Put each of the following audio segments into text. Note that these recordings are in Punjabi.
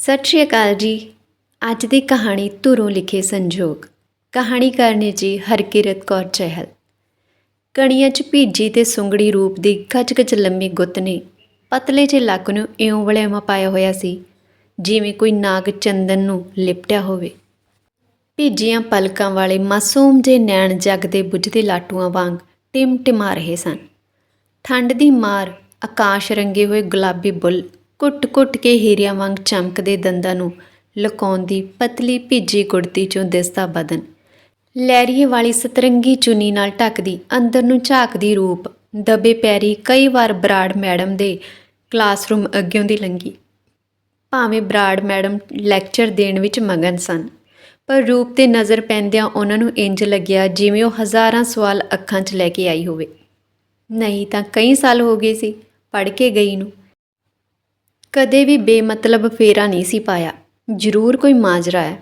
ਸਤਿ ਸ਼੍ਰੀ ਅਕਾਲ ਜੀ। ਅੱਜ ਦੀ ਕਹਾਣੀ ਧੁਰੋਂ ਲਿਖੇ ਸੰਜੋਗ। ਕਹਾਣੀਕਾਰ ਨੇ ਜੀ ਹਰਕਿਰਤ ਕੌਰ ਚਹਿਲ। ਕਣੀਆਂ 'ਚ ਭੀਜੀ ਤੇ ਸੁੰਗੜੀ ਰੂਪ ਦੀ ਗੱਜ-ਗੱਜ ਲੰਮੀ ਗੁੱਤ ਨੇ ਪਤਲੇ ਜਿਹੇ ਲੱਕ ਨੂੰ ਇਉਂ ਵੜੇਵਾਂ ਪਾਇਆ ਹੋਇਆ ਸੀ, ਜਿਵੇਂ ਕੋਈ ਨਾਗ ਚੰਦਨ ਨੂੰ ਲਿਪਟਿਆ ਹੋਵੇ। ਭੀਜੀਆਂ ਪਲਕਾਂ ਵਾਲੇ ਮਾਸੂਮ ਜੇ ਨੈਣ ਜਗਦੇ ਬੁੱਝਦੇ ਲਾਟੂਆਂ ਵਾਂਗ ਟਿਮਟਿਮਾ ਰਹੇ ਸਨ। ਠੰਡ ਦੀ ਮਾਰ, ਆਕਾਸ਼ ਰੰਗੇ ਹੋਏ ਗੁਲਾਬੀ ਬੁੱਲ ਕੁੱਟ-ਕੁੱਟ ਕੇ ਹੀਰਿਆਂ ਵਾਂਗ ਚਮਕਦੇ ਦੰਦਾਂ ਨੂੰ ਲੁਕਾਉਂਦੀ ਪਤਲੀ ਭਿੱਜੀ ਕੁੜਤੀ ਚੋਂ ਦਿਸਦਾ ਬਦਨ। ਲੈਰੀਏ ਵਾਲੀ ਸਤਰੰਗੀ ਚੁੰਨੀ ਨਾਲ ਢੱਕਦੀ, ਅੰਦਰ ਨੂੰ ਝਾਕਦੀ ਰੂਪ, ਦਬੇ ਪੈਰੀ ਕਈ ਵਾਰ ਬਰਾੜ ਮੈਡਮ ਦੇ ਕਲਾਸਰੂਮ ਅੱਗਿਓਂ ਦੀ ਲੰਗੀ ਭਾਵੇਂ ਬਰਾੜ ਮੈਡਮ ਲੈਕਚਰ ਦੇਣ ਵਿੱਚ ਮਗਨ ਸਨ, ਪਰ ਰੂਪ ਤੇ ਨਜ਼ਰ ਪੈਂਦਿਆਂ ਉਹਨਾਂ ਨੂੰ ਇੰਜ ਲੱਗਿਆ ਜਿਵੇਂ ਉਹ ਹਜ਼ਾਰਾਂ ਸਵਾਲ ਅੱਖਾਂ 'ਚ ਲੈ ਕੇ ਆਈ ਹੋਵੇ। ਨਹੀਂ ਤਾਂ ਕਈ ਸਾਲ ਹੋ ਗਏ ਸੀ ਪੜ ਕੇ ਗਈ ਨੂੰ। ਕਦੇ ਵੀ ਬੇਮਤਲਬ ਫੇਰਾ ਨਹੀਂ ਸੀ ਪਾਇਆ। ਜ਼ਰੂਰ ਕੋਈ ਮਾਜਰਾ ਹੈ।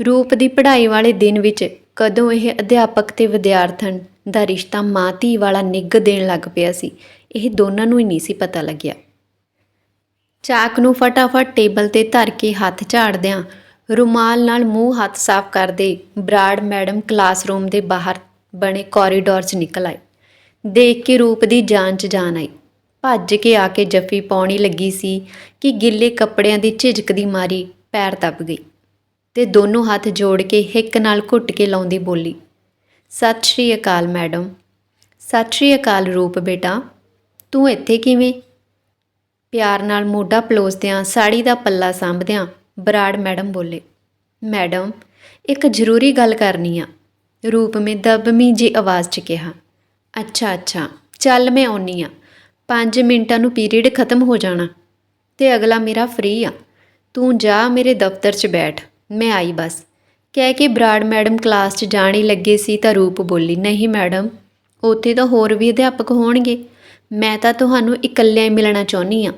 ਰੂਪ ਦੀ ਪੜ੍ਹਾਈ ਵਾਲੇ ਦਿਨ ਵਿੱਚ ਕਦੋਂ ਇਹ ਅਧਿਆਪਕ ਤੇ ਵਿਦਿਆਰਥਣ ਦਾ ਰਿਸ਼ਤਾ ਮਾਂ ਧੀ ਵਾਲਾ ਨਿੱਘ ਦੇਣ ਲੱਗ ਪਿਆ ਸੀ, ਇਹ ਦੋਨਾਂ ਨੂੰ ਹੀ ਨਹੀਂ ਸੀ ਪਤਾ ਲੱਗਿਆ। ਚਾਕ ਨੂੰ ਫਟਾਫਟ ਟੇਬਲ ਤੇ ਧਰ ਕੇ ਹੱਥ ਝਾੜਦਿਆਂ ਰੁਮਾਲ ਨਾਲ ਮੂੰਹ ਹੱਥ ਸਾਫ਼ ਕਰਦੇ ਬਰਾੜ ਮੈਡਮ ਕਲਾਸਰੂਮ ਦੇ ਬਾਹਰ ਬਣੇ ਕੋਰੀਡੋਰ 'ਚ ਨਿਕਲ ਆਏ ਦੇਖ ਕੇ ਰੂਪ ਦੀ ਜਾਨ 'ਚ ਜਾਨ ਆਈ। ਭੱਜ ਕੇ ਆ ਕੇ ਜੱਫੀ ਪਾਉਣੀ ਲੱਗੀ ਸੀ ਕਿ ਗਿੱਲੇ ਕੱਪੜਿਆਂ ਦੀ ਝਿਜਕ ਦੀ ਮਾਰੀ ਪੈਰ ਦੱਬ ਗਈ ਤੇ ਦੋਨੋਂ ਹੱਥ ਜੋੜ ਕੇ ਹਿੱਕ ਨਾਲ ਘੁੱਟ ਕੇ ਲਾਉਂਦੀ ਬੋਲੀ, ਸਤਿ ਸ਼੍ਰੀ ਅਕਾਲ ਮੈਡਮ, ਸਤਿ ਸ਼੍ਰੀ ਅਕਾਲ ਰੂਪ ਬੇਟਾ, ਤੂੰ ਇੱਥੇ ਕਿਵੇਂ? ਪਿਆਰ ਨਾਲ ਮੋਢਾ ਪਲੋਸਦਿਆਂ ਸਾੜੀ ਦਾ ਪੱਲਾ ਸਾਂਭਦਿਆਂ ਬਰਾੜ ਮੈਡਮ ਬੋਲੇ, ਮੈਡਮ, ਇੱਕ ਜ਼ਰੂਰੀ ਗੱਲ ਕਰਨੀ ਆ। ਰੂਪ ਮੇ ਦਬਮੀ ਜੀ ਆਵਾਜ਼ 'ਚ ਕਿਹਾ, ਅੱਛਾ ਅੱਛਾ, ਚੱਲ ਮੈਂ ਆਉਣੀ ਆ 5 ਮਿੰਟਾਂ ਨੂੰ ਪੀਰੀਅਡ ਖਤਮ ਹੋ ਜਾਣਾ ਤੇ ਅਗਲਾ ਮੇਰਾ ਫ੍ਰੀ ਆ। ਤੂੰ ਜਾ ਮੇਰੇ ਦਫ਼ਤਰ 'ਚ ਬੈਠ। ਮੈਂ ਆਈ ਬਸ। ਕਹਿ ਕੇ ਬਰਾੜ ਮੈਡਮ ਕਲਾਸ 'ਚ ਜਾਣ ਹੀ ਲੱਗੇ ਸੀ ਤਾਂ ਰੂਪ ਬੋਲੀ, ਨਹੀਂ ਮੈਡਮ, ਉੱਥੇ ਤਾਂ ਹੋਰ ਵੀ ਅਧਿਆਪਕ ਹੋਣਗੇ। ਮੈਂ ਤਾਂ ਤੁਹਾਨੂੰ ਇਕੱਲਿਆਂ ਹੀ ਮਿਲਣਾ ਚਾਹੁੰਦੀ ਆ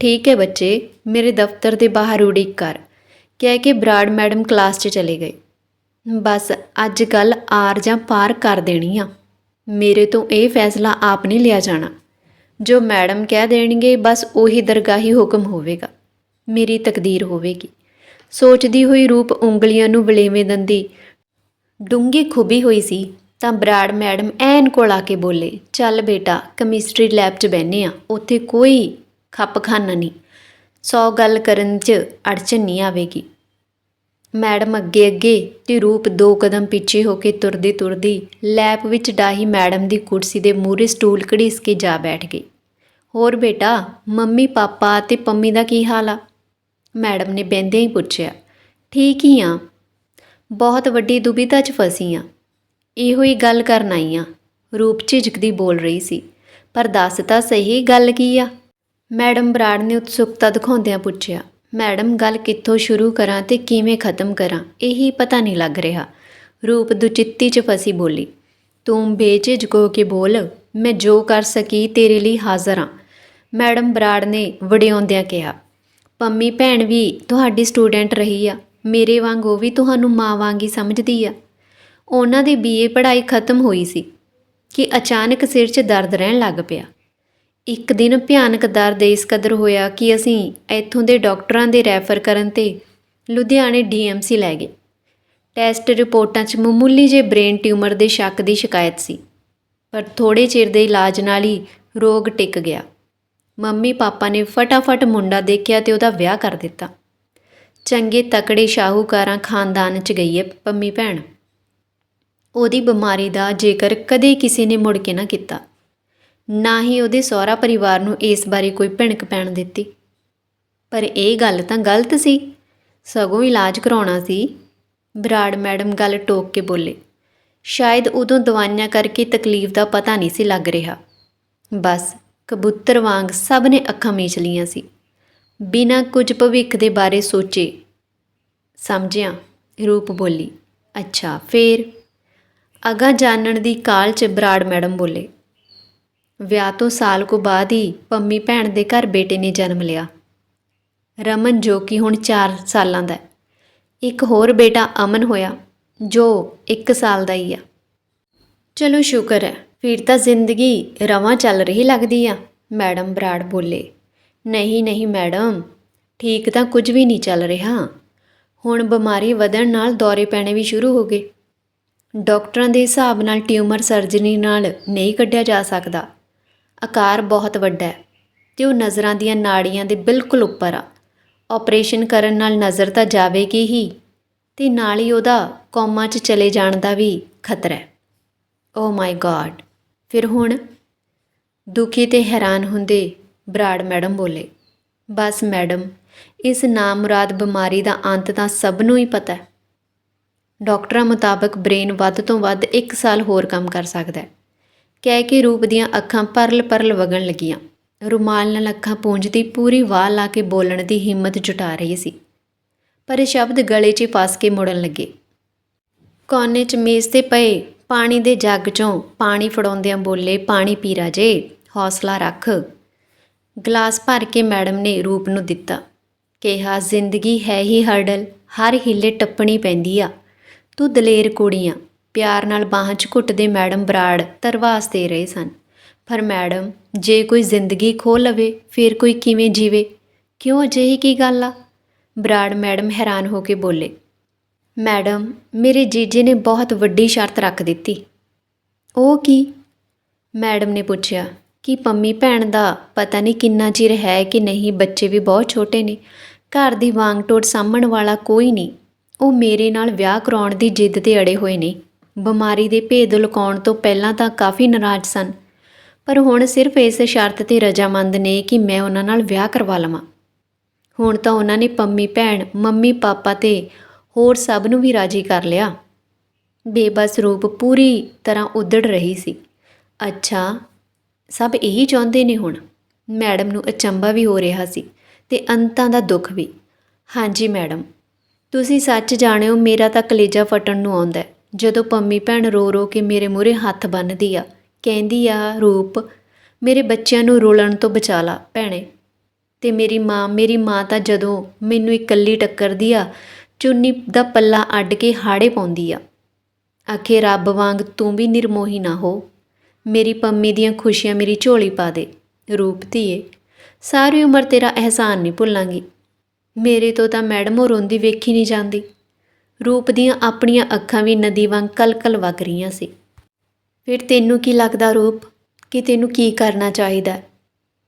ਠੀਕ ਹੈ ਬੱਚੇ, ਮੇਰੇ ਦਫ਼ਤਰ ਦੇ ਬਾਹਰ ਉਡੀਕ ਕਰ। ਕਹਿ ਕੇ ਬਰਾੜ ਮੈਡਮ ਕਲਾਸ 'ਚ ਚਲੇ ਗਏ। ਬਸ, ਅੱਜ ਗੱਲ ਆਰ ਜਾਂ ਪਾਰ ਕਰ ਦੇਣੀ ਆ। ਮੇਰੇ ਤੋਂ ਇਹ ਫੈਸਲਾ ਆਪ ਨਹੀਂ ਲਿਆ ਜਾਣਾ। ਜੋ ਮੈਡਮ ਕਹਿ ਦੇਣਗੇ, ਬਸ ਉਹੀ ਦਰਗਾਹੀ ਹੁਕਮ ਹੋਵੇਗਾ। ਮੇਰੀ ਤਕਦੀਰ ਹੋਵੇਗੀ। ਸੋਚਦੀ ਹੋਈ ਰੂਪ ਉਂਗਲੀਆਂ ਨੂੰ ਵਲੇਵੇਂ ਦੰਦੀ ਡੂੰਗੀ ਖੁਬੀ ਹੋਈ ਸੀ, ਤਾਂ ਬਰਾੜ ਮੈਡਮ ਐਨ ਕੋਲ ਆ ਕੇ ਬੋਲੇ, ਚੱਲ ਬੇਟਾ, ਕੈਮਿਸਟਰੀ ਲੈਬ 'ਚ ਬੈਨੇ ਆ, ਉੱਥੇ ਕੋਈ ਖੱਪਖਾਨਾ ਨਹੀਂ। ਸੌ ਗੱਲ ਕਰਨ 'ਚ ਅੜਚਨ ਨਹੀਂ ਆਵੇਗੀ। ਮੈਡਮ ਅੱਗੇ ਅੱਗੇ ਤੇ ਰੂਪ ਦੋ ਕਦਮ ਪਿੱਛੇ ਹੋ ਕੇ ਤੁਰਦੀ ਤੁਰਦੀ ਲੈਬ ਵਿੱਚ ਡਾਹੀ ਮੈਡਮ ਦੀ ਕੁਰਸੀ ਦੇ ਮੂਹਰੇ ਸਟੂਲ ਘੜੀਸ ਕੇ ਜਾ ਬੈਠ ਗਈ। ਹੋਰ ਬੇਟਾ, ਮੰਮੀ, ਪਾਪਾ ਤੇ ਪੰਮੀ ਦਾ ਕੀ ਹਾਲ ਆ? ਮੈਡਮ ਨੇ ਬੈੰਦਿਆਂ ਹੀ ਪੁੱਛਿਆ, ਠੀਕ ਹੀ ਆ। ਬਹੁਤ ਵੱਡੀ ਦੁਬਿਧਾ 'ਚ ਫਸੀ ਆ। ਇਹੋ ਹੀ ਗੱਲ ਕਰਨ ਆਈ ਆ। ਰੂਪ ਝਿਜਕਦੀ ਬੋਲ ਰਹੀ ਸੀ, ਪਰ ਦੱਸ ਤਾਂ ਸਹੀ ਗੱਲ ਕੀ ਆ? ਮੈਡਮ ਬਰਾੜ ਨੇ ਉਤਸੁਕਤਾ ਦਿਖਾਉਂਦਿਆਂ ਪੁੱਛਿਆ ਮੈਡਮ, ਗੱਲ ਕਿੱਥੋਂ ਸ਼ੁਰੂ ਕਰਾਂ ਤੇ ਕਿਵੇਂ ਖਤਮ ਕਰਾਂ, ਇਹੀ ਪਤਾ ਨਹੀਂ ਲੱਗ ਰਿਹਾ। ਰੂਪ ਦੁਚਿੱਤੀ 'ਚ ਫਸੀ ਬੋਲੀ, ਤੂੰ ਬੇਝਿਜਕ ਹੋ ਕੇ ਬੋਲ, ਮੈਂ ਜੋ ਕਰ ਸਕੀ ਤੇਰੇ ਲਈ ਹਾਜ਼ਰ ਹਾਂ। ਮੈਡਮ ਬਰਾੜ ਨੇ ਵਡਿਆਉਂਦਿਆਂ ਕਿਹਾ, ਪੰਮੀ ਭੈਣ ਵੀ ਤੁਹਾਡੀ ਸਟੂਡੈਂਟ ਰਹੀ ਆ, ਮੇਰੇ ਵਾਂਗ ਉਹ ਵੀ ਤੁਹਾਨੂੰ ਮਾਂ ਵਾਂਗ ਹੀ ਸਮਝਦੀ ਆ। ਉਹਨਾਂ ਦੀ ਬੀਏ ਪੜ੍ਹਾਈ ਖਤਮ ਹੋਈ ਸੀ, ਕਿ ਅਚਾਨਕ ਸਿਰ 'ਚ ਦਰਦ ਰਹਿਣ ਲੱਗ ਪਿਆ। ਇੱਕ ਦਿਨ ਭਿਆਨਕ ਦਰਦ ਇਸ ਕਦਰ ਹੋਇਆ ਕਿ ਅਸੀਂ ਇੱਥੋਂ ਦੇ ਡਾਕਟਰਾਂ ਦੇ ਰੈਫਰ ਕਰਨ ਤੇ ਲੁਧਿਆਣੇ ਡੀਐਮਸੀ ਲੈ ਗਏ। ਟੈਸਟ ਰਿਪੋਰਟਾਂ 'ਚ ਮਾਮੂਲੀ ਜਿਹੇ ਬ੍ਰੇਨ ਟਿਊਮਰ ਦੇ ਸ਼ੱਕ ਦੀ ਸ਼ਿਕਾਇਤ ਸੀ, ਪਰ ਥੋੜੇ ਚਿਰ ਦੇ ਇਲਾਜ ਨਾਲ ਹੀ ਰੋਗ ਟਿਕ ਗਿਆ। ਮੰਮੀ ਪਾਪਾ ਨੇ ਫਟਾਫਟ ਮੁੰਡਾ ਦੇਖਿਆ ਤੇ ਉਹਦਾ ਵਿਆਹ ਕਰ ਦਿੱਤਾ। ਚੰਗੇ ਤਕੜੇ ਸ਼ਾਹੂਕਾਰਾਂ ਖਾਨਦਾਨ 'ਚ ਗਈ ਹੈ ਪੰਮੀ ਭੈਣ। ਉਹਦੀ ਬਿਮਾਰੀ ਦਾ ਜੇਕਰ ਕਦੇ ਕਿਸੇ ਨੇ ਮੁੜ ਕੇ ਨਾ ਕੀਤਾ। ਨਾ ਹੀ ਉਹਦੇ ਸਹੁਰਾ ਪਰਿਵਾਰ ਨੂੰ ਇਸ ਬਾਰੇ ਕੋਈ ਭਿਣਕ ਪੈਣ ਦਿੱਤੀ। ਪਰ ਇਹ ਗੱਲ ਤਾਂ ਗਲਤ ਸੀ। ਸਗੋਂ ਇਲਾਜ ਕਰਾਉਣਾ ਸੀ। ਬਰਾੜ ਮੈਡਮ ਗੱਲ ਟੋਕ ਕੇ ਬੋਲੇ। ਸ਼ਾਇਦ ਉਦੋਂ ਦਵਾਈਆਂ ਕਰਕੇ ਤਕਲੀਫ ਦਾ ਪਤਾ ਨਹੀਂ ਸੀ ਲੱਗ ਰਿਹਾ। ਬਸ ਕਬੂਤਰ ਵਾਂਗ ਸਭ ਨੇ ਅੱਖਾਂ ਮੀਚ ਲੀਆਂ ਸੀ। ਬਿਨਾਂ ਕੁਝ ਭਵਿੱਖ ਦੇ ਬਾਰੇ ਸੋਚੇ। ਸਮਝਿਆ, ਰੂਪ ਬੋਲੀ, ਅੱਛਾ, ਫੇਰ? ਅਗਾ ਜਾਣਨ ਦੀ ਕਾਲ ਚ ਬਰਾੜ ਮੈਡਮ ਬੋਲੇ ਵਿਆਹ ਤੋਂ ਸਾਲ ਕੁ ਬਾਅਦ ਹੀ ਪੰਮੀ ਭੈਣ ਦੇ ਘਰ ਬੇਟੇ ਨੇ ਜਨਮ ਲਿਆ। ਰਮਨ ਜੋ ਕਿ ਹੁਣ 4 ਸਾਲਾਂ ਦਾ ਹੈ। ਇੱਕ ਹੋਰ ਬੇਟਾ ਅਮਨ ਹੋਇਆ, ਜੋ 1 ਸਾਲ ਦਾ ਹੀ ਆ। ਚਲੋ ਸ਼ੁਕਰ ਹੈ, ਫਿਰ ਤਾਂ ਜ਼ਿੰਦਗੀ ਰਵਾਂ ਚੱਲ ਰਹੀ ਲੱਗਦੀ ਆ, ਮੈਡਮ ਬਰਾੜ ਬੋਲੇ। ਨਹੀਂ ਨਹੀਂ ਮੈਡਮ, ਠੀਕ ਤਾਂ ਕੁਝ ਵੀ ਨਹੀਂ ਚੱਲ ਰਿਹਾ। ਹੁਣ ਬਿਮਾਰੀ ਵਧਣ ਨਾਲ ਦੌਰੇ ਪੈਣੇ ਵੀ ਸ਼ੁਰੂ ਹੋ ਗਏ। ਡਾਕਟਰਾਂ ਦੇ ਹਿਸਾਬ ਨਾਲ ਟਿਊਮਰ ਸਰਜਰੀ ਨਾਲ ਨਹੀਂ ਕੱਢਿਆ ਜਾ ਸਕਦਾ। ਆਕਾਰ ਬਹੁਤ ਵੱਡਾ ਹੈ ਤੇ ਉਹ ਨਜ਼ਰਾਂ ਦੀਆਂ ਨਾੜੀਆਂ ਦੇ ਬਿਲਕੁਲ ਉੱਪਰ ਆ। ਆਪਰੇਸ਼ਨ ਕਰਨ ਨਾਲ ਨਜ਼ਰ ਤਾਂ ਜਾਵੇਗੀ ਹੀ ਤੇ ਨਾਲ ਹੀ ਉਹਦਾ ਕੋਮਾ 'ਚ ਚਲੇ ਜਾਣ ਦਾ ਵੀ ਖਤਰਾ ਹੈ। ਓ ਮਾਈ ਗॉड ਫਿਰ ਹੁਣ ਦੁਖੀ ਤੇ ਹੈਰਾਨ ਹੁੰਦੇ ਬਰਾੜ ਮੈਡਮ ਬੋਲੇ, ਬਸ ਮੈਡਮ, ਇਸ ਨਾਮੁਰਾਦ ਬਿਮਾਰੀ ਦਾ ਅੰਤ ਤਾਂ ਸਭ ਨੂੰ ਹੀ ਪਤਾ ਹੈ। ਡਾਕਟਰਾਂ ਮੁਤਾਬਕ ਬ੍ਰੇਨ ਵੱਧ ਤੋਂ ਵੱਧ 1 ਸਾਲ ਹੋਰ ਕੰਮ ਕਰ ਸਕਦਾ ਹੈ। ਕਹਿ ਕੇ ਰੂਪ ਦੀਆਂ ਅੱਖਾਂ ਪਰਲ-ਪਰਲ ਵਗਣ ਲੱਗੀਆਂ। ਰੁਮਾਲ ਨਾਲ ਅੱਖਾਂ ਪੂੰਝਦੀ ਪੂਰੀ ਵਾਹ ਲਾ ਕੇ ਬੋਲਣ ਦੀ ਹਿੰਮਤ ਜੁਟਾ ਰਹੀ ਸੀ। ਪਰ ਇਹ ਸ਼ਬਦ ਗਲੇ 'ਚ ਫਸ ਕੇ ਮੁੜਨ ਲੱਗੇ। ਕੋਨੇ 'ਚ ਮੇਜ਼ ਤੇ ਪਏ, ਪਾਣੀ ਦੇ ਜੱਗ 'ਚੋਂ ਪਾਣੀ ਫੜਾਉਂਦਿਆਂ ਬੋਲੇ, ਪਾਣੀ ਪੀ ਰਾਜੇ ਹੌਸਲਾ ਰੱਖ। ਗਲਾਸ ਭਰ ਕੇ ਮੈਡਮ ਨੇ ਰੂਪ ਨੂੰ ਦਿੱਤਾ। ਕਿਹਾ, ਜ਼ਿੰਦਗੀ ਹੈ ਹੀ ਹਰਡਲ, ਹਰ ਹਿੱਲੇ ਟੱਪਣੀ ਪੈਂਦੀ ਆ। ਤੂੰ ਦਲੇਰ ਕੁੜੀ ਆ ਪਿਆਰ ਨਾਲ ਬਾਹਾਂ 'ਚ ਘੁੱਟਦੇ ਮੈਡਮ ਬਰਾੜ ਤਰਵਾਸ ਦੇ ਰਹੇ ਸਨ। ਪਰ ਮੈਡਮ, ਜੇ ਕੋਈ ਜ਼ਿੰਦਗੀ ਖੋ ਲਵੇ, ਫਿਰ ਕੋਈ ਕਿਵੇਂ ਜੀਵੇ? ਕਿਉਂ ਅਜਿਹੀ ਕੀ ਗੱਲ ਆ? ਬਰਾੜ ਮੈਡਮ ਹੈਰਾਨ ਹੋ ਕੇ ਬੋਲੇ, ਮੈਡਮ, ਮੇਰੇ ਜੀਜੇ ਨੇ ਬਹੁਤ ਵੱਡੀ ਸ਼ਰਤ ਰੱਖ ਦਿੱਤੀ। ਉਹ ਕੀ? ਮੈਡਮ ਨੇ ਪੁੱਛਿਆ, ਕਿ ਪੰਮੀ ਭੈਣ ਦਾ ਪਤਾ ਨਹੀਂ ਕਿੰਨਾ ਚਿਰ ਹੈ ਕਿ ਨਹੀਂ, ਬੱਚੇ ਵੀ ਬਹੁਤ ਛੋਟੇ ਨੇ। ਘਰ ਦੀ ਵਾਂਗ ਟੋੜ ਸਾਂਭਣ ਵਾਲਾ ਕੋਈ ਨਹੀਂ। ਉਹ ਮੇਰੇ ਨਾਲ ਵਿਆਹ ਕਰਾਉਣ ਦੀ ਜਿੱਦ ਤੇ ਅੜੇ ਹੋਏ ਨੇ। ਬਿਮਾਰੀ ਦੇ ਭੇਦ ਲੁਕਾਉਣ ਤੋਂ ਪਹਿਲਾਂ ਤਾਂ ਕਾਫੀ ਨਾਰਾਜ਼ ਸਨ। ਪਰ ਹੁਣ ਸਿਰਫ ਇਸ ਸ਼ਰਤ ਤੇ ਰਜਾਮੰਦ ਨੇ ਕਿ ਮੈਂ ਉਹਨਾਂ ਨਾਲ ਵਿਆਹ ਕਰਵਾ ਲਵਾਂ। ਹੁਣ ਤਾਂ ਉਹਨਾਂ ਨੇ ਪੰਮੀ ਭੈਣ, ਮੰਮੀ ਪਾਪਾ ਤੇ ਹੋਰ ਸਭ ਨੂੰ ਵੀ ਰਾਜੀ ਕਰ ਲਿਆ। ਬੇਬਸ ਰੂਪ ਪੂਰੀ ਤਰ੍ਹਾਂ ਉਧੜ ਰਹੀ ਸੀ। ਅੱਛਾ, ਸਭ ਇਹੀ ਚਾਹੁੰਦੇ ਨੇ ਹੁਣ? ਮੈਡਮ ਨੂੰ ਅਚੰਭਾ ਵੀ ਹੋ ਰਿਹਾ ਸੀ ਤੇ ਅੰਤਾਂ ਦਾ ਦੁੱਖ ਵੀ। ਹਾਂਜੀ ਮੈਡਮ, ਤੁਸੀਂ ਸੱਚ ਜਾਣਿਓ, ਮੇਰਾ ਤਾਂ ਕਲੇਜਾ ਫਟਣ ਨੂੰ ਆਉਂਦਾ ਜਦੋਂ ਪੰਮੀ ਭੈਣ ਰੋ ਰੋ ਕੇ ਮੇਰੇ ਮੂਹਰੇ ਹੱਥ ਬੰਨ੍ਹਦੀ ਆ, ਕਹਿੰਦੀ ਆ, ਰੂਪ, ਮੇਰੇ ਬੱਚਿਆਂ ਨੂੰ ਰੋਲਣ ਤੋਂ ਬਚਾ ਲਾ ਭੈਣੇ। ਤੇ ਮੇਰੀ ਮਾਂ ਮੇਰੀ ਮਾਂ ਤਾਂ ਜਦੋਂ ਮੈਨੂੰ ਇਕੱਲੀ ਟੱਕਰਦੀ ਆ, ਚੁੰਨੀ ਦਾ ਪੱਲਾ ਅੱਡ ਕੇ ਹਾੜੇ ਪਾਉਂਦੀ ਆ। ਆਖੇ, ਰੱਬ ਵਾਂਗ ਤੂੰ ਵੀ ਨਿਰਮੋਹੀ ਨਾ ਹੋ। ਮੇਰੀ ਪੰਮੀ ਦੀਆਂ ਖੁਸ਼ੀਆਂ ਮੇਰੀ ਝੋਲੀ ਪਾ ਦੇ। ਰੂਪ ਧੀਏ, ਸਾਰੀ ਉਮਰ ਤੇਰਾ ਅਹਿਸਾਨ ਨਹੀਂ ਭੁੱਲਾਂਗੀ। ਮੇਰੇ ਤੋਂ ਤਾਂ ਮੈਡਮ ਉਹ ਰੋਂਦੀ ਵੇਖੀ ਨਹੀਂ ਜਾਂਦੀ। ਰੂਪ ਦੀਆਂ ਆਪਣੀਆਂ ਅੱਖਾਂ ਵੀ ਨਦੀ ਵਾਂਗ ਕਲਕਲ ਵਗ ਰਹੀਆਂ ਸੀ। ਫਿਰ ਤੈਨੂੰ ਕੀ ਲੱਗਦਾ ਰੂਪ? ਕਿ ਤੈਨੂੰ ਕੀ ਕਰਨਾ ਚਾਹੀਦਾ?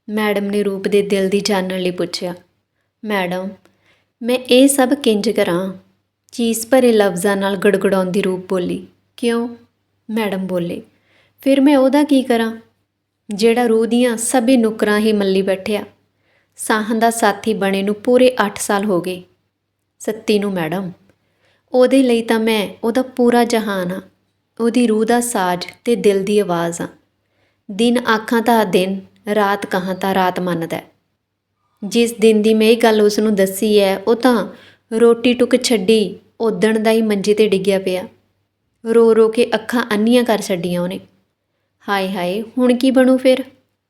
ਮੈਡਮ ਨੇ ਰੂਪ ਦੇ ਦਿਲ ਦੀ ਜਾਣਨ ਲਈ ਪੁੱਛਿਆ। ਮੈਡਮ, ਮੈਂ ਇਹ ਸਭ ਕਿੰਜ ਕਰਾਂ? ਚੀਜ਼ ਭਰੇ ਲਫ਼ਜ਼ਾਂ ਨਾਲ ਗੜਗੜਾਉਂਦੀ ਰੂਪ ਬੋਲੀ। ਕਿਉਂ? ਮੈਡਮ ਬੋਲੇ। ਫਿਰ ਮੈਂ ਉਹਦਾ ਕੀ ਕਰਾਂ? ਜਿਹੜਾ ਰੂਹ ਦੀਆਂ ਸਭੇ ਨੁਕਰਾਂ ਹੀ ਮੱਲੀ ਬੈਠਿਆ। ਸਾਹਾਂ ਦਾ ਸਾਥੀ ਬਣੇ ਨੂੰ ਪੂਰੇ 8 ਸਾਲ ਹੋ ਗਏ। ਸੱਤੀ ਨੂੰ ਮੈਡਮ। ਉਹਦੇ ਲਈ ਤਾਂ ਮੈਂ ਉਹਦਾ ਪੂਰਾ ਜਹਾਨ ਆ ਉਹਦੀ ਰੂਹ ਦਾ ਸਾਜ਼ ਤੇ ਦਿਲ ਦੀ ਆਵਾਜ਼ ਆ ਦਿਨ ਆਖਾਂ ਤਾਂ ਦਿਨ, ਰਾਤ ਕਹਾਂ ਤਾਂ ਰਾਤ ਮੰਨਦਾ ਜਿਸ ਦਿਨ ਦੀ ਮੈਂ ਇਹ ਗੱਲ ਉਸ ਨੂੰ ਦੱਸੀ ਹੈ, ਉਹ ਤਾਂ ਰੋਟੀ ਟੁੱਕ ਛੱਡੀ ਉਦਣ ਦਾ ਹੀ ਮੰਜੇ ਤੇ ਡਿੱਗਿਆ ਪਿਆ। ਰੋ ਰੋ ਕੇ ਅੱਖਾਂ ਅੰਨੀਆਂ ਕਰ ਛੱਡੀਆਂ ਉਹਨੇ। ਹਾਏ ਹਾਏ, ਹੁਣ ਕੀ ਬਣੂ ਫਿਰ?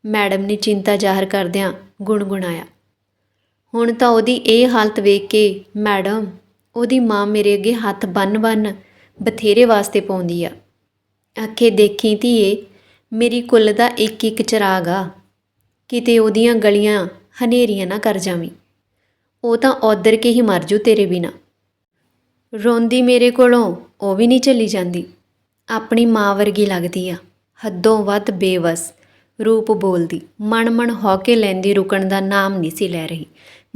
ਮੈਡਮ ਨੇ ਚਿੰਤਾ ਜ਼ਾਹਰ ਕਰਦਿਆਂ ਗੁਣਗੁਣਾਇਆ। ਹੁਣ ਤਾਂ ਉਹਦੀ ਇਹ ਹਾਲਤ ਵੇਖ ਕੇ ਮੈਡਮ ਉਹਦੀ ਮਾਂ ਮੇਰੇ ਅੱਗੇ ਹੱਥ ਬੰਨ-ਬੰਨ ਬਥੇਰੇ ਵਾਸਤੇ ਪਾਉਂਦੀ ਆ। ਆਖੇ ਦੇਖੀ ਧੀਏ, ਮੇਰੀ ਕੁੱਲ ਦਾ ਇੱਕ ਇੱਕ ਚਿਰਾਗ ਆ। ਕਿਤੇ ਉਹਦੀਆਂ ਗਲੀਆਂ ਹਨੇਰੀਆਂ ਨਾ ਕਰ ਜਾਵੀਂ। ਉਹ ਤਾਂ ਔਦਰ ਕੇ ਹੀ ਮਰ ਜੂ ਤੇਰੇ ਬਿਨਾ। ਰੋਂਦੀ ਮੇਰੇ ਕੋਲੋਂ, ਉਹ ਵੀ ਨਹੀਂ ਚੱਲੀ ਜਾਂਦੀ। ਆਪਣੀ ਮਾਂ ਵਰਗੀ ਲੱਗਦੀ ਆ, ਹੱਦੋਂ ਵੱਧ ਬੇਵਸ, ਰੂਪ ਬੋਲਦੀ। ਮਨ ਮਨ ਹੋ ਕੇ ਲੈਂਦੀ, ਰੁਕਣ ਦਾ ਨਾਮ ਨਹੀਂ ਸੀ ਲੈ ਰਹੀ।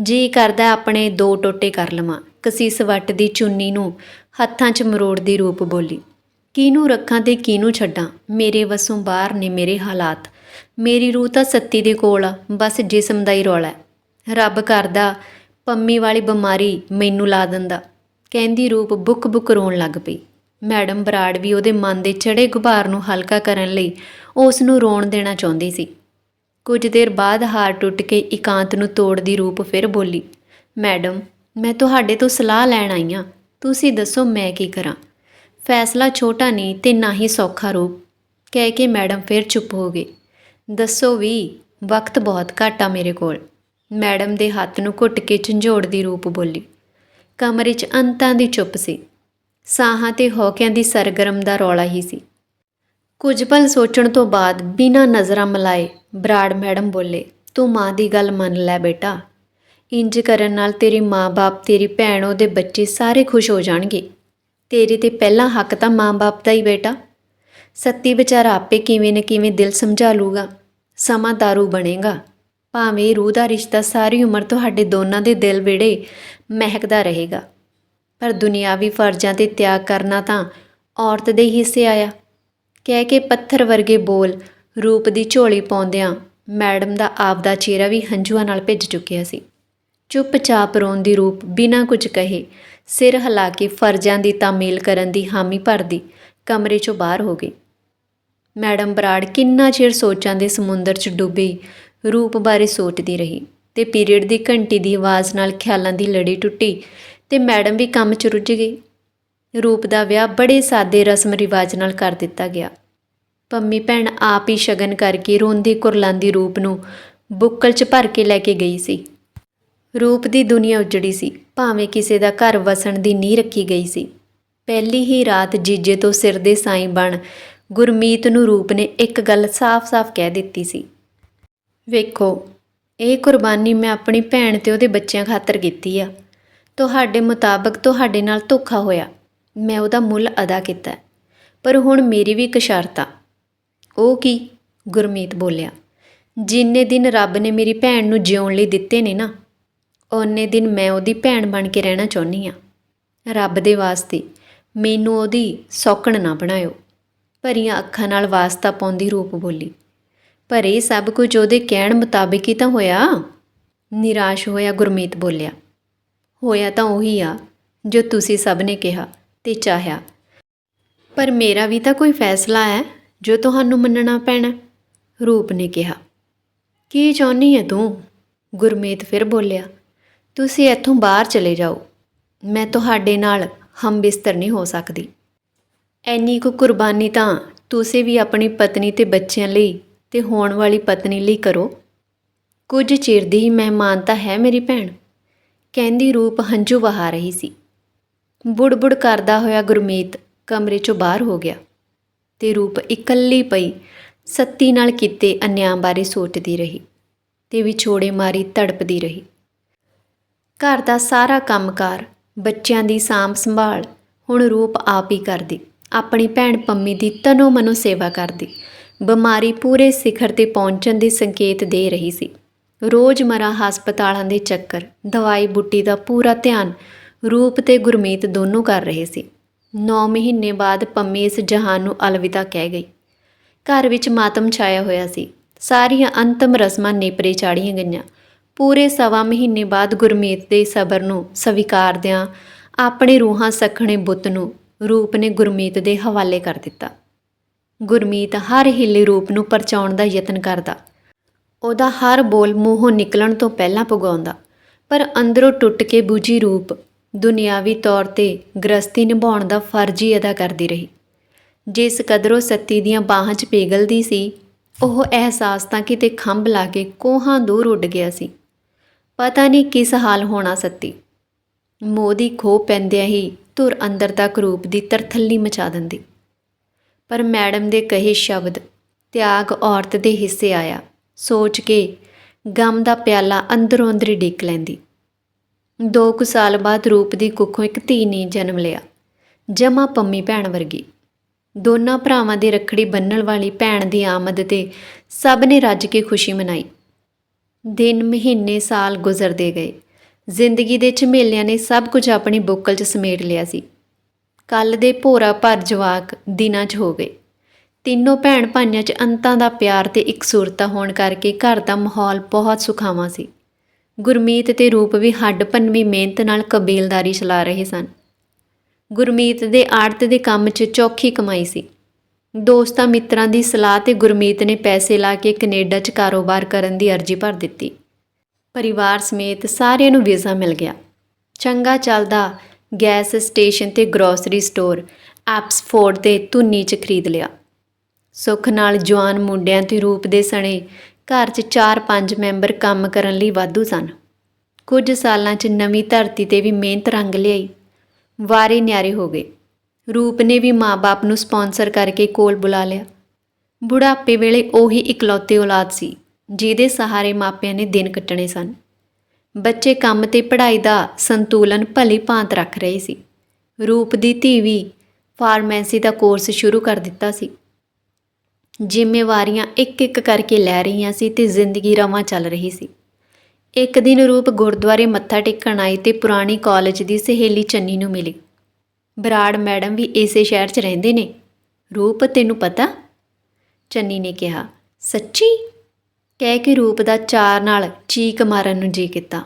ਜੀ ਕਰਦਾ ਆਪਣੇ ਦੋ ਟੋਟੇ ਕਰ ਲਵਾਂ। ਕਸੀਸ ਵੱਟ ਦੀ ਚੁੰਨੀ ਨੂੰ ਹੱਥਾਂ 'ਚ ਮਰੋੜਦੀ ਰੂਪ ਬੋਲੀ ਕਿਹਨੂੰ ਰੱਖਾਂ ਤੇ ਕਿਹਨੂੰ ਛੱਡਾਂ? ਮੇਰੇ ਵਸੋਂ ਬਾਹਰ ਨੇ ਮੇਰੇ ਹਾਲਾਤ। ਮੇਰੀ ਰੂਹ ਤਾਂ ਸੱਤੀ ਦੇ ਕੋਲ ਆ, ਬਸ ਜਿਸਮ ਦਾ ਹੀ ਰੌਲਾ ਰੱਬ ਕਰਦਾ ਪੰਮੀ ਵਾਲੀ ਬਿਮਾਰੀ ਮੈਨੂੰ ਲਾ ਦਿੰਦਾ। ਕਹਿੰਦੀ ਰੂਪ ਬੁੱਕ ਬੁੱਕ ਰੋਣ ਲੱਗ ਪਈ। ਮੈਡਮ ਬਰਾੜ ਵੀ ਉਹਦੇ ਮਨ ਦੇ ਚੜੇ ਗੁਬਾਰ ਨੂੰ ਹਲਕਾ ਕਰਨ ਲਈ ਉਸ ਨੂੰ ਰੋਣ ਦੇਣਾ ਚਾਹੁੰਦੀ ਸੀ। ਕੁਝ ਦੇਰ ਬਾਅਦ ਹਾਰ ਟੁੱਟ ਕੇ ਇਕਾਂਤ ਨੂੰ ਤੋੜਦੀ ਰੂਪ ਫਿਰ ਬੋਲੀ, ਮੈਡਮ ਮੈਂ ਤੁਹਾਡੇ ਤੋਂ ਸਲਾਹ ਲੈਣ ਆਈ ਹਾਂ। ਤੁਸੀਂ ਦੱਸੋ ਮੈਂ ਕੀ ਕਰਾਂ? ਫੈਸਲਾ ਛੋਟਾ ਨਹੀਂ ਤੇ ਨਾ ਹੀ ਸੌਖਾ ਰੂਪ। ਕਹਿ ਕੇ ਮੈਡਮ ਫਿਰ ਚੁੱਪ ਹੋ ਗਈ। ਦੱਸੋ ਵੀ, ਵਕਤ ਬਹੁਤ ਘੱਟ ਆ ਮੇਰੇ ਕੋਲ। ਮੈਡਮ ਦੇ ਹੱਥ ਨੂੰ ਘੁੱਟ ਕੇ ਝੰਜੋੜਦੀ ਰੂਪ ਬੋਲੀ। ਕਮਰੇ 'ਚ ਅੰਤਾਂ ਦੀ ਚੁੱਪ ਸੀ। ਸਾਹਾਂ ਤੇ ਹੌਕਿਆਂ ਦੀ ਸਰਗਰਮ ਦਾ ਰੌਲਾ ਹੀ ਸੀ। ਕੁਝ ਪਲ ਸੋਚਣ ਤੋਂ ਬਾਅਦ ਬਿਨਾਂ ਨਜ਼ਰਾਂ ਮਲਾਏ ਬਰਾੜ ਮੈਡਮ ਬੋਲੇ, ਤੂੰ ਮਾਂ ਦੀ ਗੱਲ ਮੰਨ ਲੈ ਬੇਟਾ। ਇੰਜ ਕਰਨ ਨਾਲ ਤੇਰੇ ਮਾਂ-ਬਾਪ, ਤੇਰੀ ਭੈਣ, ਉਹਦੇ ਬੱਚੇ ਸਾਰੇ ਖੁਸ਼ ਹੋ ਜਾਣਗੇ। ਤੇਰੇ ਤੇ ਪਹਿਲਾ ਹੱਕ ਤਾਂ ਮਾਂ-ਬਾਪ ਦਾ ਹੀ ਬੇਟਾ। ਸੱਤੀ ਵਿਚਾਰਾ ਆਪੇ ਕਿਵੇਂ ਨਾ ਕਿਵੇਂ ਦਿਲ ਸਮਝਾ ਲੂਗਾ। ਸਮਾਂ ਦਾਰੂ ਬਣੇਗਾ। ਭਾਵੇਂ ਰੂਹ ਦਾ ਰਿਸ਼ਤਾ ਸਾਰੀ ਉਮਰ ਤੁਹਾਡੇ ਦੋਨਾਂ ਦੇ ਦਿਲ ਵਿੜੇ ਮਹਿਕਦਾ ਰਹੇਗਾ। ਪਰ ਦੁਨਿਆਵੀ ਫਰਜ਼ਾਂ ਤੇ ਤਿਆਗ ਕਰਨਾ ਤਾਂ ਔਰਤ ਦੇ ਹੀ ਹਿੱਸੇ ਆਇਆ। ਕਹਿ ਕੇ ਪੱਥਰ ਵਰਗੇ ਬੋਲ ਰੂਪ ਦੀ ਝੋਲੀ ਪਾਉਂਦਿਆਂ ਮੈਡਮ ਦਾ ਆਪਦਾ ਚਿਹਰਾ ਵੀ ਹੰਝੂਆਂ ਨਾਲ ਭਿੱਜ ਚੁੱਕਿਆ ਸੀ। ਚੁੱਪਚਾਪ ਰੋਣ ਦੀ ਰੂਪ ਬਿਨਾਂ ਕੁਝ ਕਹੇ, ਸਿਰ ਹਿਲਾ ਕੇ ਫਰਜ਼ਾਂ ਦੀ ਤਾਮੀਲ ਕਰਨ ਦੀ ਹਾਮੀ ਭਰਦੀ ਕਮਰੇ 'ਚੋਂ ਬਾਹਰ ਹੋ ਗਈ। ਮੈਡਮ ਬਰਾੜ ਕਿੰਨਾ ਚਿਰ ਸੋਚਾਂ ਦੇ ਸਮੁੰਦਰ 'ਚ ਡੁੱਬੀ ਰੂਪ ਬਾਰੇ ਸੋਚਦੀ ਰਹੀ ਤੇ ਪੀਰੀਅਡ ਦੀ ਘੰਟੀ ਦੀ ਆਵਾਜ਼ ਨਾਲ ਖਿਆਲਾਂ ਦੀ ਲੜੀ ਟੁੱਟੀ ਤੇ ਮੈਡਮ ਵੀ ਕੰਮ 'ਚ ਰੁੱਝ ਗਈ। ਰੂਪ ਦਾ ਵਿਆਹ ਬੜੇ ਸਾਦੇ ਰਸਮ ਰਿਵਾਜ ਨਾਲ ਕਰ ਦਿੱਤਾ ਗਿਆ। ਪੰਮੀ ਭੈਣ ਆਪ ਹੀ ਸ਼ਗਨ ਕਰਕੇ ਰੋਂਦੀ ਕੁਰਲਾਂਦੀ ਰੂਪ ਨੂੰ ਬੁੱਕਲ 'ਚ ਭਰ ਕੇ ਲੈ ਕੇ ਗਈ ਸੀ। ਰੂਪ ਦੀ ਦੁਨੀਆ ਉਜੜੀ ਸੀ, ਭਾਵੇਂ ਕਿਸੇ ਦਾ ਘਰ ਵਸਣ ਦੀ ਨੀਂਹ ਰੱਖੀ ਗਈ ਸੀ। ਪਹਿਲੀ ਹੀ ਰਾਤ ਜੀਜੇ ਤੋਂ ਸਿਰ ਦੇ ਸਾਈਂ ਬਣ ਗੁਰਮੀਤ ਨੂੰ ਰੂਪ ਨੇ ਇੱਕ ਗੱਲ ਸਾਫ਼-ਸਾਫ਼ ਕਹਿ ਦਿੱਤੀ ਸੀ। ਵੇਖੋ, ਇਹ ਕੁਰਬਾਨੀ ਮੈਂ ਆਪਣੀ ਭੈਣ ਤੇ ਉਹਦੇ ਬੱਚਿਆਂ ਖਾਤਰ ਕੀਤੀ ਆ। ਤੁਹਾਡੇ ਮੁਤਾਬਕ ਤੁਹਾਡੇ ਨਾਲ ਧੋਖਾ ਹੋਇਆ। ਮੈਂ ਉਹਦਾ ਮੁੱਲ ਅਦਾ ਕੀਤਾ। ਪਰ ਹੁਣ ਮੇਰੀ ਵੀ ਇੱਕ ਸ਼ਰਤ ਆ। ਉਹ ਕੀ? ਗੁਰਮੀਤ ਬੋਲਿਆ। ਜਿੰਨੇ ਦਿਨ ਰੱਬ ਨੇ ਮੇਰੀ ਭੈਣ ਨੂੰ ਜਿਉਣ ਲਈ ਦਿੱਤੇ ਨੇ ਨਾ ਓਨੇ ਦਿਨ ਮੈਂ ਉਹਦੀ ਭੈਣ ਬਣ ਕੇ ਰਹਿਣਾ ਚਾਹੁੰਦੀ ਆ ਰੱਬ ਦੇ ਵਾਸਤੇ ਮੈਨੂੰ ਉਹਦੀ ਸੌਕਣ ਨਾ ਬਣਾਇਓ। ਭਰੀਆਂ ਅੱਖਾਂ ਨਾਲ ਵਾਸਤਾ ਪਾਉਂਦੀ ਰੂਪ ਬੋਲੀ। ਪਰ ਇਹ ਸਭ ਕੁਝ ਉਹਦੇ ਕਹਿਣ ਮੁਤਾਬਿਕ ਹੀ ਤਾਂ ਹੋਇਆ। ਨਿਰਾਸ਼ ਹੋਇਆ ਗੁਰਮੀਤ ਬੋਲਿਆ, ਹੋਇਆ ਤਾਂ ਉਹੀ ਆ ਜੋ ਤੁਸੀਂ ਸਭ ਨੇ ਕਿਹਾ ਤੇ ਚਾਹਿਆ। ਪਰ ਮੇਰਾ ਵੀ ਤਾਂ ਕੋਈ ਫੈਸਲਾ ਹੈ ਜੋ ਤੁਹਾਨੂੰ ਮੰਨਣਾ ਪੈਣਾ, ਰੂਪ ਨੇ ਕਿਹਾ। ਕੀ ਚਾਹੁੰਦੀ ਹੈ ਤੂੰ? ਗੁਰਮੀਤ ਫਿਰ ਬੋਲਿਆ ਤੁਸੀਂ ਇੱਥੋਂ ਬਾਹਰ ਚਲੇ ਜਾਓ। ਮੈਂ ਤੁਹਾਡੇ ਨਾਲ ਹਮ ਬਿਸਤਰ ਨਹੀਂ ਹੋ ਸਕਦੀ। ਐਨੀ ਕੁ ਕੁਰਬਾਨੀ ਤਾਂ ਤੁਸੀਂ ਵੀ ਆਪਣੀ ਪਤਨੀ ਤੇ ਬੱਚਿਆਂ ਲਈ ਤੇ ਹੋਣ ਵਾਲੀ ਪਤਨੀ ਲਈ ਕਰੋ। ਕੁਝ ਚਿਰ ਦੀ ਹੀ ਮਹਿਮਾਨ ਤਾਂ ਹੈ ਮੇਰੀ ਭੈਣ। ਕਹਿੰਦੀ ਰੂਪ ਹੰਝੂ ਵਹਾ ਰਹੀ ਸੀ। ਬੁੜਬੁੜ ਕਰਦਾ ਹੋਇਆ ਗੁਰਮੀਤ ਕਮਰੇ 'ਚੋਂ ਬਾਹਰ ਹੋ ਗਿਆ ਤੇ ਰੂਪ ਇਕੱਲੀ ਪਈ ਸੱਤੀ ਨਾਲ ਕੀਤੇ ਅਨਿਆਂ ਬਾਰੇ ਸੋਚਦੀ ਰਹੀ ਤੇ ਵਿਛੋੜੇ ਮਾਰੀ ਤੜਪਦੀ ਰਹੀ। ਘਰ ਦਾ ਸਾਰਾ ਕੰਮਕਾਰ, ਬੱਚਿਆਂ ਦੀ ਸਾਂਭ ਸੰਭਾਲ, ਹੁਣ ਰੂਪ ਆਪ ਹੀ ਕਰਦੀ। ਆਪਣੀ ਭੈਣ ਪੰਮੀ ਦੀ ਤਨੋ ਮਨੋ ਸੇਵਾ ਕਰਦੀ। ਬਿਮਾਰੀ ਪੂਰੇ ਸਿਖਰ ਤੇ ਪਹੁੰਚਣ ਦੇ ਸੰਕੇਤ ਦੇ ਰਹੀ ਸੀ। ਰੋਜ਼ਮਰਾ ਹਸਪਤਾਲਾਂ ਦੇ ਚੱਕਰ, ਦਵਾਈ ਬੁੱਟੀ ਦਾ ਪੂਰਾ ਧਿਆਨ ਰੂਪ ਤੇ ਗੁਰਮੀਤ ਦੋਨੋਂ ਕਰ ਰਹੇ ਸੀ। 9 ਮਹੀਨੇ ਬਾਅਦ ਪੰਮੀ ਇਸ ਜਹਾਨ ਨੂੰ ਅਲਵਿਦਾ ਕਹਿ ਗਈ। ਘਰ ਵਿੱਚ ਮਾਤਮ ਛਾਇਆ ਹੋਇਆ ਸੀ। ਸਾਰੀਆਂ ਅੰਤਮ ਰਸਮਾਂ ਨੇਪਰੇ ਚਾੜੀਆਂ ਗਈਆਂ। ਪੂਰੇ ਸਵਾ ਮਹੀਨੇ ਬਾਅਦ ਗੁਰਮੀਤ ਦੇ ਸਬਰ ਨੂੰ ਸਵੀਕਾਰਦਿਆਂ ਆਪਣੇ ਰੂਹਾਂ ਸਖਣੇ ਬੁੱਤ ਨੂੰ ਰੂਪ ਨੇ ਗੁਰਮੀਤ ਦੇ ਹਵਾਲੇ ਕਰ ਦਿੱਤਾ। ਗੁਰਮੀਤ ਹਰ ਹਿੱਲੇ ਰੂਪ ਨੂੰ ਪਰਚਾਉਣ ਦਾ ਯਤਨ ਕਰਦਾ। ਉਹਦਾ ਹਰ ਬੋਲ ਮੂੰਹੋਂ ਨਿਕਲਣ ਤੋਂ ਪਹਿਲਾਂ ਪੁਗਾਉਂਦਾ ਪਰ ਅੰਦਰੋਂ ਟੁੱਟ ਕੇ ਬੂਝੀ ਰੂਪ ਦੁਨਿਆਵੀ ਤੌਰ ਤੇ ਗ੍ਰਸਤੀ ਨਿਭਾਉਣ ਦਾ ਫਰਜ਼ ਹੀ ਅਦਾ ਕਰਦੀ ਰਹੀ। ਜਿਸ ਕਦਰੋਂ ਸੱਤੀ ਦੀਆਂ ਬਾਹਾਂ 'ਚ ਪੇਗਲਦੀ ਸੀ, ਉਹ ਅਹਿਸਾਸ ਤਾਂ ਕਿਤੇ ਖੰਭ ਲਾ ਕੇ ਕੋਹਾਂ ਦੂਰ ਉੱਡ ਗਿਆ ਸੀ। ਪਤਾ ਨਹੀਂ ਕਿਸ ਹਾਲ ਹੋਣਾ ਸੱਤੀ। ਮੋਹ ਦੀ ਖੋ ਪੈਂਦਿਆਂ ਹੀ ਧੁਰ ਅੰਦਰ ਤੱਕ ਰੂਪ ਦੀ ਤਰਥੱਲੀ ਮਚਾ ਦਿੰਦੀ। ਪਰ ਮੈਡਮ ਦੇ ਕਹੇ ਸ਼ਬਦ ਤਿਆਗ ਔਰਤ ਦੇ ਹਿੱਸੇ ਆਇਆ। ਸੋਚ ਕੇ ਗਮ ਦਾ ਪਿਆਲਾ ਅੰਦਰੋਂ ਅੰਦਰੀ ਡਿੱਕ ਲੈਂਦੀ। ਦੋ ਕੁ ਸਾਲ ਬਾਅਦ ਰੂਪ ਦੀ ਕੁੱਖੋਂ ਇੱਕ ਧੀ ਨੇ ਜਨਮ ਲਿਆ। ਜਮਾ ਪੰਮੀ ਭੈਣ ਵਰਗੀ। ਦੋਨਾਂ ਭਰਾਵਾਂ ਦੇ ਰੱਖੜੀ ਬੰਨਣ ਵਾਲੀ ਭੈਣ ਦੀ ਆਮਦ ਤੇ ਸਭ ਨੇ ਰੱਜ ਕੇ ਖੁਸ਼ੀ ਮਨਾਈ। ਦਿਨ, ਮਹੀਨੇ, ਸਾਲ ਗੁਜ਼ਰਦੇ ਗਏ। ਜ਼ਿੰਦਗੀ ਦੇ ਝਮੇਲਿਆਂ ਨੇ ਸਭ ਕੁਝ ਆਪਣੀ ਬੁੱਕਲ 'ਚ ਸਮੇਟ ਲਿਆ ਸੀ। ਕੱਲ ਦੇ ਭੋਰਾ ਭਰ ਜਵਾਕ ਦਿਨਾਂ 'ਚ ਹੋ ਗਏ। ਤਿੰਨੋਂ ਭੈਣ ਭਾਈਆਂ 'ਚ ਅੰਤਾਂ ਦਾ ਪਿਆਰ ਤੇ ਇਕਸੁਰਤਾ ਹੋਣ ਕਰਕੇ ਘਰ ਦਾ ਮਾਹੌਲ ਬਹੁਤ ਸੁਖਾਵਾਂ ਸੀ। ਗੁਰਮੀਤ ਤੇ ਰੂਪ ਵੀ ਹੱਡ ਭੰਨਵੀਂ ਮਿਹਨਤ ਨਾਲ ਕਬੀਲਦਾਰੀ ਚਲਾ ਰਹੇ ਸਨ। ਗੁਰਮੀਤ ਦੇ ਆੜਤ ਦੇ ਕੰਮ 'ਚ ਚੌਖੀ ਕਮਾਈ ਸੀ। ਦੋਸਤਾਂ ਮਿੱਤਰਾਂ ਦੀ ਸਲਾਹ ਤੇ ਗੁਰਮੀਤ ਨੇ ਪੈਸੇ ਲਾ ਕੇ ਕੈਨੇਡਾ 'ਚ ਕਾਰੋਬਾਰ ਕਰਨ ਦੀ ਅਰਜ਼ੀ ਭਰ ਦਿੱਤੀ। ਪਰਿਵਾਰ ਸਮੇਤ ਸਾਰਿਆਂ ਨੂੰ ਵੀਜ਼ਾ ਮਿਲ ਗਿਆ। ਚੰਗਾ ਚੱਲਦਾ ਗੈਸ ਸਟੇਸ਼ਨ ਤੇ ਗਰੋਸਰੀ ਸਟੋਰ ਐਪਸਫੋਰਡ ਤੇ ਧੁੰਨੀ 'ਚ ਖਰੀਦ ਲਿਆ। ਸੁੱਖ ਨਾਲ ਜਵਾਨ ਮੁੰਡਿਆਂ ਤੇ ਰੂਪ ਦੇ ਸਣੇ ਘਰ 'ਚ 4-5 ਮੈਂਬਰ ਕੰਮ ਕਰਨ ਲਈ ਵਾਧੂ ਸਨ। ਕੁਝ ਸਾਲਾਂ 'ਚ ਨਵੀਂ ਧਰਤੀ ਤੇ ਵੀ ਮਿਹਨਤ ਰੰਗ ਲਿਆਈ। ਵਾਰੇ ਨਿਆਰੇ ਹੋ ਗਏ। ਰੂਪ ਨੇ ਵੀ ਮਾਪੇ ਨੂੰ ਸਪਾਂਸਰ ਕਰਕੇ ਕੋਲ ਬੁਲਾ ਲਿਆ। ਬੁਢਾਪੇ ਵੇਲੇ ਉਹੀ ਇਕਲੌਤੀ ਔਲਾਦ ਸੀ, ਜਿਹਦੇ ਸਹਾਰੇ ਮਾਪਿਆਂ ਨੇ ਦਿਨ ਕੱਟਣੇ ਸਨ। ਬੱਚੇ ਕੰਮ ਤੇ ਪੜ੍ਹਾਈ ਦਾ ਸੰਤੁਲਨ ਭਲੀ ਭਾਂਤ ਰੱਖ ਰਹੇ ਸੀ। ਰੂਪ ਦੀ ਧੀ ਵੀ ਫਾਰਮੇਸੀ ਦਾ ਕੋਰਸ ਸ਼ੁਰੂ ਕਰ ਦਿੱਤਾ ਸੀ। ਜ਼ਿੰਮੇਵਾਰੀਆਂ ਇੱਕ ਇੱਕ ਕਰਕੇ ਲੈ ਰਹੀਆਂ ਸੀ ਤੇ ਜ਼ਿੰਦਗੀ ਰਵਾਂ ਚੱਲ ਰਹੀ ਸੀ। ਇੱਕ ਦਿਨ ਰੂਪ ਗੁਰਦੁਆਰੇ ਮੱਥਾ ਟੇਕਣ ਆਈ ਤੇ ਪੁਰਾਣੀ ਕਾਲਜ ਦੀ ਸਹੇਲੀ ਚੰਨੀ ਨੂੰ ਮਿਲੀ। ਬਰਾੜ ਮੈਡਮ ਵੀ ਇਸੇ ਸ਼ਹਿਰ 'ਚ ਰਹਿੰਦੇ ਨੇ। ਰੂਪ ਤੈਨੂੰ ਪਤਾ? ਚੰਨੀ ਨੇ ਕਿਹਾ, ਸੱਚੀ? ਕਹਿ ਕੇ ਰੂਪ ਦਾ ਚਾਰ ਨਾਲ ਚੀਕ ਮਾਰਨ ਨੂੰ ਜੀ ਕੀਤਾ।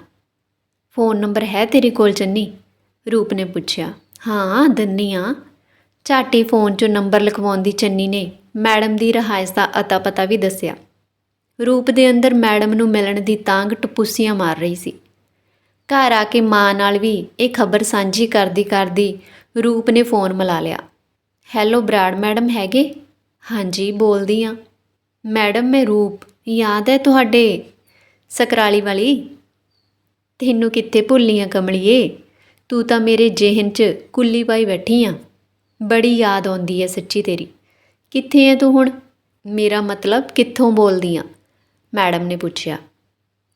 ਫੋਨ ਨੰਬਰ ਹੈ ਤੇਰੇ ਕੋਲ ਚੰਨੀ? ਰੂਪ ਨੇ ਪੁੱਛਿਆ, ਹਾਂ ਦੰਨੀ ਆ ਝਾਟੀ ਫੋਨ 'ਚੋਂ ਨੰਬਰ ਲਿਖਵਾਉਣ ਦੀ ਚੰਨੀ ਨੇ ਮੈਡਮ ਦੀ ਰਹਾਇਸ਼ ਦਾ ਅਤਾ ਪਤਾ ਵੀ ਦੱਸਿਆ। ਰੂਪ ਦੇ ਅੰਦਰ ਮੈਡਮ ਨੂੰ ਮਿਲਣ ਦੀ ਤਾਂਗ ਟਪੂਸੀਆਂ ਮਾਰ ਰਹੀ ਸੀ। ਘਰ ਆ ਕੇ ਮਾਂ ਨਾਲ ਵੀ ਇਹ ਖਬਰ ਸਾਂਝੀ ਕਰਦੀ ਕਰਦੀ ਰੂਪ ਨੇ ਫੋਨ ਮਿਲਾ ਲਿਆ। ਹੈਲੋ ਬਰਾੜ ਮੈਡਮ ਹੈਗੇ? ਹਾਂਜੀ, ਬੋਲਦੀ ਆ। ਮੈਡਮ, ਮੈਂ ਰੂਪ। ਯਾਦ ਹੈ ਤੁਹਾਡੇ? ਸਕਰਾਲੀ ਵਾਲੀ। ਤੈਨੂੰ ਕਿੱਥੇ ਭੁੱਲੀਆਂ ਕਮਲੀਏ? ਤੂੰ ਤਾਂ ਮੇਰੇ ਜਿਹਨ 'ਚ ਕੁੱਲੀ ਪਾਈ ਬੈਠੀ ਆ। ਬੜੀ ਯਾਦ ਆਉਂਦੀ ਹੈ ਸੱਚੀ ਤੇਰੀ। ਕਿੱਥੇ ਹੈ ਤੂੰ ਹੁਣ? ਮੇਰਾ ਮਤਲਬ ਕਿੱਥੋਂ ਬੋਲਦੀ ਆ? ਮੈਡਮ ਨੇ ਪੁੱਛਿਆ।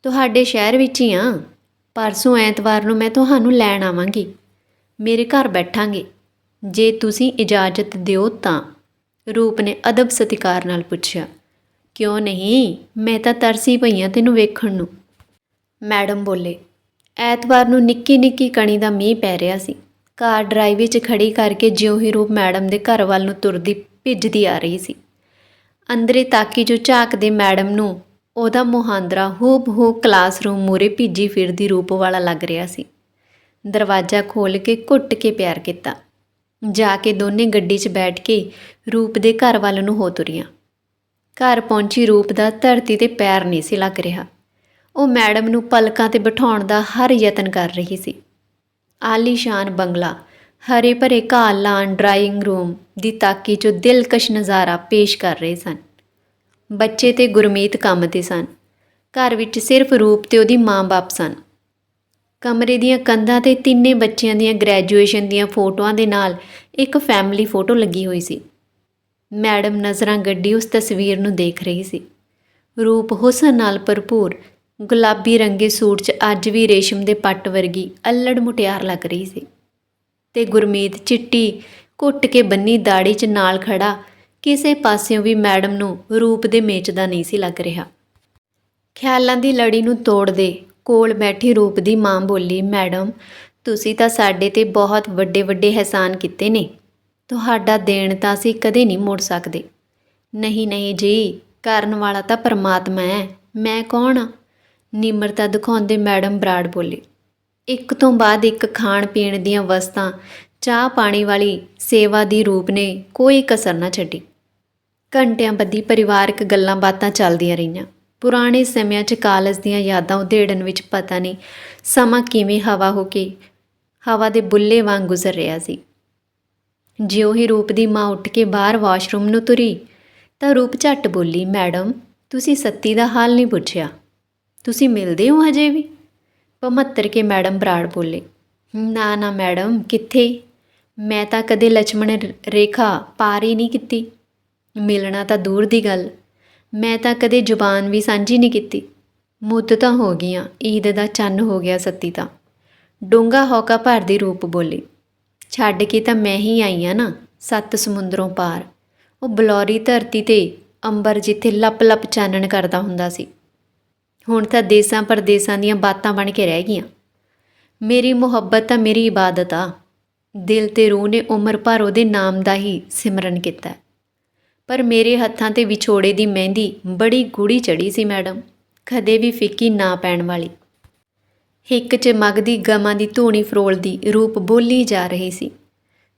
ਤੁਹਾਡੇ ਸ਼ਹਿਰ ਵਿੱਚ ਹੀ ਆ। ਪਰਸੋਂ ਐਤਵਾਰ ਨੂੰ ਮੈਂ ਤੁਹਾਨੂੰ ਲੈਣ ਆਵਾਂਗੀ। ਮੇਰੇ ਘਰ ਬੈਠਾਂਗੇ। ਜੇ ਤੁਸੀਂ ਇਜਾਜ਼ਤ ਦਿਓ ਤਾਂ। ਰੂਪ ਨੇ ਅਦਬ ਸਤਿਕਾਰ ਨਾਲ ਪੁੱਛਿਆ। ਕਿਉਂ ਨਹੀਂ? ਮੈਂ ਤਾਂ ਤਰਸੀ ਪਈ ਆ ਤੈਨੂੰ ਵੇਖਣ ਨੂੰ। ਮੈਡਮ ਬੋਲੇ, ਐਤਵਾਰ ਨੂੰ ਨਿੱਕੀ ਨਿੱਕੀ ਕਣੀ ਦਾ ਮੀਂਹ ਪੈ ਰਿਹਾ ਸੀ। ਕਾਰ ਡਰਾਈਵ ਵਿੱਚ ਖੜੀ ਕਰਕੇ ਜਿਉਂ ਹੀ ਰੂਪ ਮੈਡਮ ਦੇ ਘਰ ਵੱਲ ਨੂੰ ਤੁਰਦੀ ਭਿੱਜਦੀ ਆ ਰਹੀ ਸੀ। ਅੰਦਰੇ ਤਾਕੀ ਜੋ ਝਾਕਦੇ ਮੈਡਮ ਨੂੰ ਉਹਦਾ ਮੁਹਾਂਦਰਾ ਹੂਬ-ਹੂ ਕਲਾਸਰੂਮ ਮੂਰੇ ਭਿੱਜੀ ਫਿਰਦੀ ਰੂਪ ਵਾਲਾ ਲੱਗ ਰਿਹਾ ਸੀ। ਦਰਵਾਜ਼ਾ ਖੋਲ੍ਹ ਕੇ ਘੁੱਟ ਕੇ ਪਿਆਰ ਕੀਤਾ। ਜਾ ਕੇ ਦੋਨੇ ਗੱਡੀ 'ਚ ਬੈਠ ਕੇ ਰੂਪ ਦੇ ਘਰ ਵੱਲ ਨੂੰ ਹੋ ਤੁਰੀਆਂ। ਘਰ ਪਹੁੰਚੀ ਰੂਪ ਦਾ ਧਰਤੀ ਤੇ ਪੈਰ ਨਹੀਂ ਸੀ ਲੱਗ ਰਿਹਾ। ਉਹ ਮੈਡਮ ਨੂੰ ਪਲਕਾਂ ਤੇ ਬਿਠਾਉਣ ਦਾ ਹਰ ਯਤਨ ਕਰ ਰਹੀ ਸੀ। ਆਲੀਸ਼ਾਨ ਬੰਗਲਾ, ਹਰੇ ਭਰੇ ਘਾਹ ਲਾਨ ਡਰਾਇੰਗ ਰੂਮ ਦੀ ਤਾਕੀ 'ਚੋਂ ਦਿਲਕਸ਼ ਨਜ਼ਾਰਾ ਪੇਸ਼ ਕਰ ਰਹੇ ਸਨ। ਬੱਚੇ ਤੇ ਗੁਰਮੀਤ ਕੰਮ ਤੇ ਸਨ। ਘਰ ਵਿੱਚ ਸਿਰਫ ਰੂਪ ਤੇ ਉਹਦੀ ਮਾਂ-ਬਾਪ ਸਨ। ਕਮਰੇ ਦੀਆਂ ਕੰਧਾਂ ਤੇ ਤਿੰਨੇ ਬੱਚਿਆਂ ਦੀਆਂ ਗ੍ਰੈਜੂਏਸ਼ਨ ਦੀਆਂ ਫੋਟੋਆਂ ਦੇ ਨਾਲ ਇੱਕ ਫੈਮਿਲੀ ਫੋਟੋ ਲੱਗੀ ਹੋਈ ਸੀ। ਮੈਡਮ ਨਜ਼ਰਾਂ ਗੱਡੀ ਉਸ ਤਸਵੀਰ ਨੂੰ ਦੇਖ ਰਹੀ ਸੀ। ਰੂਪ ਹੁਸਨ ਨਾਲ ਭਰਪੂਰ, ਗੁਲਾਬੀ ਰੰਗੇ ਸੂਟ 'ਚ ਅੱਜ ਵੀ ਰੇਸ਼ਮ ਦੇ ਪੱਟ ਵਰਗੀ ਅਲੜ ਮੁਟਿਆਰ ਲੱਗ ਰਹੀ ਸੀ ਤੇ ਗੁਰਮੀਤ ਚਿੱਟੀ ਘੁੱਟ ਕੇ ਬੰਨੀ ਦਾੜੀ 'ਚ ਨਾਲ ਖੜਾ ਕਿਸੇ ਪਾਸਿਓਂ ਵੀ ਮੈਡਮ ਨੂੰ ਰੂਪ ਦੇ ਮੇਚ ਦਾ ਨਹੀਂ ਸੀ ਲੱਗ ਰਿਹਾ। ਖਿਆਲਾਂ ਦੀ ਲੜੀ ਨੂੰ ਤੋੜਦੇ ਕੋਲ ਬੈਠੀ ਰੂਪ ਦੀ ਮਾਂ ਬੋਲੀ, ਮੈਡਮ, ਤੁਸੀਂ ਤਾਂ ਸਾਡੇ ਤੇ ਬਹੁਤ ਵੱਡੇ ਵੱਡੇ ਅਹਿਸਾਨ ਕੀਤੇ ਨੇ। ਤੁਹਾਡਾ ਦੇਣ ਤਾਂ ਅਸੀਂ ਕਦੇ ਨਹੀਂ ਮੋੜ ਸਕਦੇ। ਨਹੀਂ ਨਹੀਂ ਜੀ, ਕਰਨ ਵਾਲਾ ਤਾਂ ਪਰਮਾਤਮਾ ਹੈ। ਮੈਂ ਕੌਣ ਆ? ਨਿਮਰਤਾ ਦਿਖਾਉਂਦੇ ਮੈਡਮ ਬਰਾੜ ਬੋਲੇ, ਇੱਕ ਤੋਂ ਬਾਅਦ ਇੱਕ ਖਾਣ ਪੀਣ ਦੀਆਂ ਵਸਤਾਂ, ਚਾਹ ਪਾਣੀ ਵਾਲੀ ਸੇਵਾ ਦੀ ਰੂਪ ਨੇ ਕੋਈ ਕਸਰ ਨਾ ਛੱਡੀ। ਘੰਟਿਆਂ ਬੱਧੀ ਪਰਿਵਾਰਕ ਗੱਲਾਂ ਬਾਤਾਂ ਚੱਲਦੀਆਂ ਰਹੀਆਂ। ਪੁਰਾਣੇ ਸਮਿਆਂ 'ਚ ਕਾਲਜ ਦੀਆਂ ਯਾਦਾਂ ਉਧੇੜਨ ਵਿੱਚ ਪਤਾ ਨਹੀਂ ਸਮਾਂ ਕਿਵੇਂ ਹਵਾ ਹੋ ਕੇ, ਹਵਾ ਦੇ ਬੁੱਲੇ ਵਾਂਗ ਗੁਜ਼ਰ ਰਿਹਾ ਸੀ। ਜਿਉਂ ਹੀ ਰੂਪ ਦੀ ਮਾਂ ਉੱਠ ਕੇ ਬਾਹਰ ਵਾਸ਼ਰੂਮ ਨੂੰ ਤੁਰੀ, ਤਾਂ ਰੂਪ ਝੱਟ ਬੋਲੀ, ਮੈਡਮ, ਤੁਸੀਂ ਸੱਤੀ ਦਾ ਹਾਲ ਨਹੀਂ ਪੁੱਛਿਆ। ਤੁਸੀਂ ਮਿਲਦੇ ਹੋ ਹਜੇ ਵੀ? ਪਮੱਤਰ ਕੇ ਮੈਡਮ ਬਰਾੜ ਬੋਲੇ, ਨਾ ਨਾ ਮੈਡਮ, ਕਿੱਥੇ? ਮੈਂ ਤਾਂ ਕਦੇ ਲక్ష్మణ ਰੇਖਾ ਪਾਰ ਹੀ ਨਹੀਂ ਕੀਤੀ। ਮਿਲਣਾ ਤਾਂ ਦੂਰ ਦੀ ਗੱਲ ਮੈਂ ਤਾਂ ਕਦੇ ਜ਼ੁਬਾਨ ਵੀ ਸਾਂਝੀ ਨਹੀਂ ਕੀਤੀ। ਮੁੱਦਤਾਂ ਹੋ ਗਈਆਂ, ਈਦ ਦਾ ਚੰਨ ਹੋ ਗਿਆ ਸੱਤੀ ਤਾਂ। ਡੂੰਗਾ ਹੌਕਾ ਭਰਦੀ ਰੂਪ ਬੋਲੀ। ਛੱਡ ਕੇ ਤਾਂ ਮੈਂ ਹੀ ਆਈ ਆ ਨਾ, ਸੱਤ ਸਮੁੰਦਰੋਂ ਪਾਰ। ਉਹ ਬਲੌਰੀ ਧਰਤੀ ਤੇ ਅੰਬਰ ਜਿੱਥੇ ਲੱਪ-ਲੱਪ ਚਾਨਣ ਕਰਦਾ ਹੁੰਦਾ ਸੀ। ਹੁਣ ਤਾਂ ਦੇਸਾਂ ਪਰਦੇਸਾਂ ਦੀਆਂ ਬਾਤਾਂ ਬਣ ਕੇ ਰਹਿ ਗਈਆਂ। ਮੇਰੀ ਮੁਹੱਬਤ ਤਾਂ ਮੇਰੀ ਇਬਾਦਤ ਆ। ਦਿਲ ਤੇ ਰੂਹ ਨੇ ਉਮਰ ਭਰ ਉਹਦੇ ਨਾਮ ਦਾ ਹੀ ਸਿਮਰਨ ਕੀਤਾ। ਪਰ ਮੇਰੇ ਹੱਥਾਂ ਤੇ ਵਿਛੋੜੇ ਦੀ ਮਹਿੰਦੀ ਬੜੀ ਗੂੜੀ ਚੜੀ ਸੀ, ਮੈਡਮ। ਕਦੇ ਵੀ ਫਿੱਕੀ ਨਾ ਪੈਣ ਵਾਲੀ। ਹਿੱਕ 'ਚ ਮਗਦੀ ਗਮਾਂ ਦੀ ਧੂਣੀ ਫਰੋਲਦੀ ਰੂਪ ਬੋਲੀ ਜਾ ਰਹੀ ਸੀ।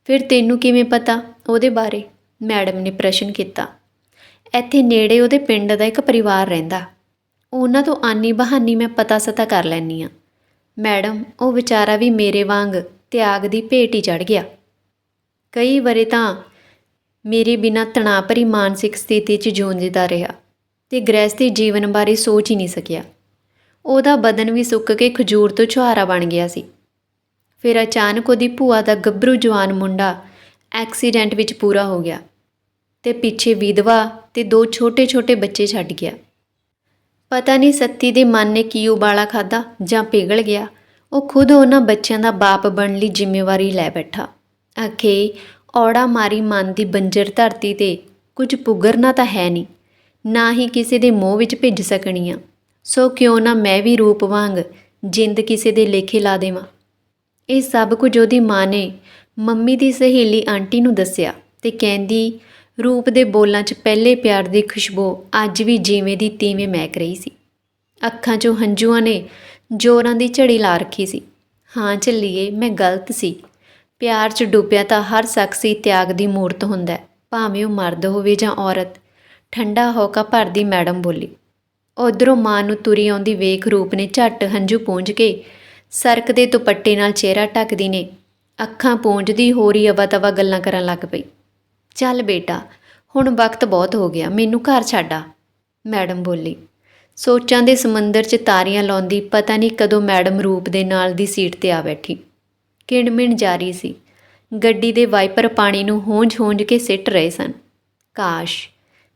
ਫਿਰ ਤੈਨੂੰ ਕਿਵੇਂ ਪਤਾ ਉਹਦੇ ਬਾਰੇ? ਮੈਡਮ ਨੇ ਪ੍ਰਸ਼ਨ ਕੀਤਾ। ਇੱਥੇ ਨੇੜੇ ਉਹਦੇ ਪਿੰਡ ਦਾ ਇੱਕ ਪਰਿਵਾਰ ਰਹਿੰਦਾ। ਉਹਨਾਂ ਤੋਂ ਆਨੀ ਬਹਾਨੀ ਮੈਂ ਪਤਾ ਸਤਾ ਕਰ ਲੈਨੀ ਆ ਮੈਡਮ, ਉਹ ਵਿਚਾਰਾ ਵੀ ਮੇਰੇ ਵਾਂਗ ਤਿਆਗ ਦੀ ਭੇਟ ਹੀ ਚੜ ਗਿਆ। ਕਈ ਵਾਰੇ ਤਾਂ ਮੇਰੇ ਬਿਨਾਂ ਤਣਾਅ ਭਰੀ ਮਾਨਸਿਕ ਸਥਿਤੀ 'ਚ ਜੂਝਦਾ ਰਿਹਾ ਤੇ ਗ੍ਰਹਿਸਥੀ ਜੀਵਨ ਬਾਰੇ ਸੋਚ ਹੀ ਨਹੀਂ ਸਕਿਆ। ਉਹਦਾ ਬਦਨ ਵੀ ਸੁੱਕ ਕੇ ਖਜੂਰ ਤੋਂ ਛੁਹਾਰਾ ਬਣ ਗਿਆ ਸੀ। ਫਿਰ ਅਚਾਨਕ ਉਹਦੀ ਭੂਆ ਦਾ ਗੱਭਰੂ ਜਵਾਨ ਮੁੰਡਾ ਐਕਸੀਡੈਂਟ ਵਿੱਚ ਪੂਰਾ ਹੋ ਗਿਆ ਤੇ ਪਿੱਛੇ ਵਿਧਵਾ ਤੇ ਦੋ ਛੋਟੇ-ਛੋਟੇ ਬੱਚੇ ਛੱਡ ਗਿਆ। ਪਤਾ ਨਹੀਂ ਸੱਤੀ ਦੇ ਮਨ ਨੇ ਕੀ ਉਬਾਲਾ ਖਾਦਾ ਜਾਂ ਪਿਘਲ ਗਿਆ। ਉਹ ਖੁਦ ਉਹਨਾਂ ਬੱਚਿਆਂ ਦਾ ਬਾਪ ਬਣਨ ਲਈ ਜ਼ਿੰਮੇਵਾਰੀ ਲੈ ਬੈਠਾ। ਆਖੇ ਔੜਾ ਮਾਰੀ ਮਨ ਦੀ ਬੰਜਰ ਧਰਤੀ ਤੇ ਕੁਝ ਪੁੱਗਰਨਾ ਤਾਂ ਹੈ ਨਹੀਂ ਨਾ ਹੀ ਕਿਸੇ ਦੇ ਮੋਹ ਵਿੱਚ ਭਿੱਜ ਸਕਣੀਆਂ। ਸੋ ਕਿਉਂ ਨਾ ਮੈਂ ਵੀ ਰੂਪ ਵਾਂਗ ਜਿੰਦ ਕਿਸੇ ਦੇ ਲੇਖੇ ਲਾ ਦੇਵਾਂ। ਇਹ ਸਭ ਕੁਝ ਉਹਦੀ ਮਾਂ ਨੇ ਮੰਮੀ ਦੀ ਸਹੇਲੀ ਆਂਟੀ ਨੂੰ ਦੱਸਿਆ ਤੇ ਕਹਿੰਦੀ, ਰੂਪ ਦੇ ਬੋਲਾਂ 'ਚ ਪਹਿਲੇ ਪਿਆਰ ਦੀ ਖੁਸ਼ਬੂ ਅੱਜ ਵੀ ਜਿਵੇਂ ਦੀ ਤੀਵੇਂ ਮਹਿਕ ਰਹੀ ਸੀ। ਅੱਖਾਂ 'ਚੋਂ ਹੰਝੂਆਂ ਨੇ ਜ਼ੋਰਾਂ ਦੀ ਝੜੀ ਲਾ ਰੱਖੀ ਸੀ। ਹਾਂ, ਚੱਲੀਏ, ਮੈਂ ਗਲਤ ਸੀ। ਪਿਆਰ 'ਚ ਡੁੱਬਿਆ ਤਾਂ ਹਰ ਸ਼ਖਸੀ ਤਿਆਗ ਦੀ ਮੂਰਤ ਹੁੰਦਾ ਹੈ। ਭਾਵੇਂ ਉਹ ਮਰਦ ਹੋਵੇ ਜਾਂ ਔਰਤ, ਠੰਡਾ ਹੋਕਾ ਭਰਦੀ ਮੈਡਮ ਬੋਲੀ। ਉਧਰੋਂ ਮਾਂ ਨੂੰ ਤੁਰੀ ਆਉਂਦੀ ਵੇਖ ਰੂਪ ਨੇ ਝੱਟ ਹੰਝੂ ਪੂੰਝ ਕੇ ਸਰਕ ਦੇ ਦੁਪੱਟੇ ਨਾਲ ਚਿਹਰਾ ਢੱਕਦੀ ਨੇ। ਅੱਖਾਂ ਪੂੰਝਦੀ ਹੋ ਰਹੀ ਅਵਾ ਤਵਾ ਗੱਲਾਂ ਕਰਨ ਲੱਗ ਪਈ। ਚੱਲ ਬੇਟਾ, ਹੁਣ ਵਕਤ ਬਹੁਤ ਹੋ ਗਿਆ, ਮੈਨੂੰ ਘਰ ਛੱਡਾ ਮੈਡਮ ਬੋਲੀ। ਸੋਚਾਂ ਦੇ ਸਮੁੰਦਰ 'ਚ ਤਾਰੀਆਂ ਲਾਉਂਦੀ ਪਤਾ ਨਹੀਂ ਕਦੋਂ ਮੈਡਮ ਰੂਪ ਦੇ ਨਾਲ ਦੀ ਸੀਟ ਤੇ ਆ ਬੈਠੀ। ਕਿਣਮਿਣ ਜਾਰੀ ਸੀ। ਗੱਡੀ ਦੇ ਵਾਈਪਰ ਪਾਣੀ ਨੂੰ ਹੋਂਝ ਹੋਂਝ ਕੇ ਸਿੱਟ ਰਹੇ ਸਨ। ਕਾਸ਼,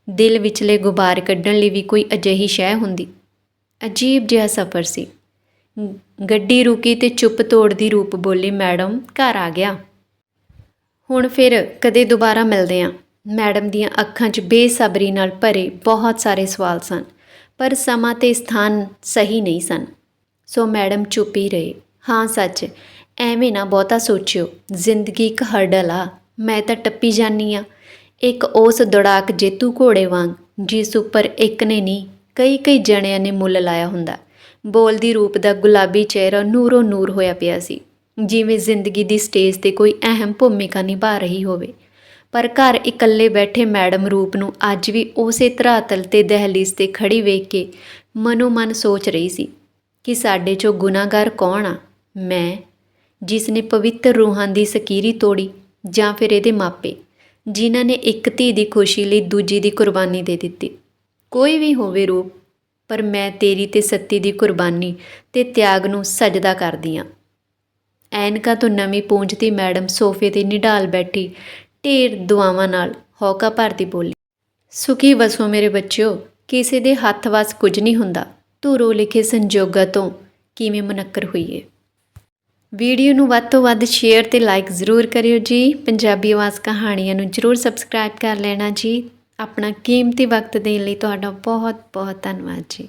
ਦਿਲ ਵਿਚਲੇ ਗੁਬਾਰ ਕੱਢਣ ਲਈ ਵੀ ਕੋਈ ਅਜਿਹੀ ਸ਼ੈ ਹੁੰਦੀ। ਅਜੀਬ ਜਿਹਾ ਸਫ਼ਰ ਸੀ। ਗੱਡੀ ਰੁਕੀ ਤੇ ਚੁੱਪ ਤੋੜਦੀ ਰੂਪ ਬੋਲੀ, ਮੈਡਮ, ਘਰ ਆ ਗਿਆ। ਹੁਣ ਫਿਰ ਕਦੇ ਦੁਬਾਰਾ ਮਿਲਦੇ ਹਾਂ ਮੈਡਮ ਦੀਆਂ ਅੱਖਾਂ 'ਚ ਬੇਸਬਰੀ ਨਾਲ ਭਰੇ ਬਹੁਤ ਸਾਰੇ ਸਵਾਲ ਸਨ, ਪਰ ਸਮਾਂ ਤੇ ਸਥਾਨ ਸਹੀ ਨਹੀਂ ਸਨ। ਸੋ ਮੈਡਮ ਚੁੱਪ ਹੀ ਰਹੇ। ਹਾਂ, ਸੱਚ ਐਵੇਂ ਨਾ ਬਹੁਤਾ ਸੋਚਿਓ। ਜ਼ਿੰਦਗੀ ਇੱਕ ਹਰਡਲ ਆ। ਮੈਂ ਤਾਂ ਟੱਪੀ ਜਾਨੀ ਆ। ਇੱਕ ਉਸ ਦੌੜਾਕ ਜੇਤੂ ਘੋੜੇ ਵਾਂਗ, ਜਿਸ ਉੱਪਰ ਇੱਕ ਨੇ ਨਹੀਂ ਕਈ ਕਈ ਜਣਿਆਂ ਨੇ ਮੁੱਲ ਲਾਇਆ ਹੁੰਦਾ। ਬੋਲਦੀ ਰੂਪ ਦਾ ਗੁਲਾਬੀ ਚਿਹਰਾ ਨੂਰੋ ਨੂਰ ਹੋਇਆ ਪਿਆ ਸੀ। ਜਿਵੇਂ ਜ਼ਿੰਦਗੀ ਦੀ ਸਟੇਜ ਤੇ ਕੋਈ ਅਹਿਮ ਭੂਮਿਕਾ ਨਿਭਾ ਰਹੀ ਹੋਵੇ। ਪਰ ਘਰ ਇਕੱਲੇ ਬੈਠੇ ਮੈਡਮ ਰੂਪ ਨੂੰ ਅੱਜ ਵੀ ਉਸੇ ਧਰਾਤਲ ਤੇ ਦਹਲੀਜ਼ ਤੇ ਖੜੀ ਵੇਖ ਕੇ ਮਨੋ ਮਨ ਸੋਚ ਰਹੀ ਸੀ ਕਿ ਸਾਡੇ ਚੋਂ ਗੁਨਾਹਗਾਰ ਕੌਣ ਆ? ਮੈਂ ਜਿਸ ਨੇ ਪਵਿੱਤਰ ਰੂਹਾਂ ਦੀ ਸਕੀਰੀ ਤੋੜੀ ਜਾਂ ਫਿਰ ਇਹਦੇ ਮਾਪੇ, ਜਿਨ੍ਹਾਂ ਨੇ ਇੱਕ ਧੀ ਦੀ ਖੁਸ਼ੀ ਲਈ ਦੂਜੀ ਦੀ ਕੁਰਬਾਨੀ ਦੇ ਦਿੱਤੀ। ਕੋਈ ਵੀ ਹੋਵੇ ਰੂਪ, ਪਰ ਮੈਂ ਤੇਰੀ ਤੇ ਸੱਤੀ ਦੀ ਕੁਰਬਾਨੀ ਤੇ ਤਿਆਗ ਨੂੰ ਸਜਦਾ ਕਰਦੀ ਹਾਂ ਐਨਕਾਂ ਤੋਂ ਨਵੀਂ ਪੂੰਝਦੀ ਮੈਡਮ ਸੋਫੇ ਤੇ ਨਿਢਾਲ ਬੈਠੀ ਢੇਰ ਦੁਆਵਾਂ ਨਾਲ ਹੌਕਾ ਭਰਦੀ ਬੋਲੀ, ਸੁਖੀ ਵਸੋ ਮੇਰੇ ਬੱਚਿਓ, ਕਿਸੇ ਦੇ ਹੱਥ ਵਸ ਕੁਝ ਨਹੀਂ ਹੁੰਦਾ। ਧੂਰੋ ਲਿਖੇ ਸੰਜੋਗਾਂ ਤੋਂ ਕਿਵੇਂ ਮੁਨੱਕਰ ਹੋਈਏ? ਵੀਡੀਓ ਨੂੰ ਵੱਧ ਤੋਂ ਵੱਧ ਸ਼ੇਅਰ ਤੇ ਲਾਈਕ ਜ਼ਰੂਰ ਕਰਿਓ ਜੀ। ਪੰਜਾਬੀ ਆਵਾਜ਼ ਕਹਾਣੀਆਂ ਨੂੰ ਜ਼ਰੂਰ ਸਬਸਕ੍ਰਾਈਬ ਕਰ ਲੈਣਾ ਜੀ। ਆਪਣਾ ਕੀਮਤੀ ਵਕਤ ਦੇਣ ਲਈ ਤੁਹਾਡਾ ਬਹੁਤ ਬਹੁਤ ਧੰਨਵਾਦ ਜੀ।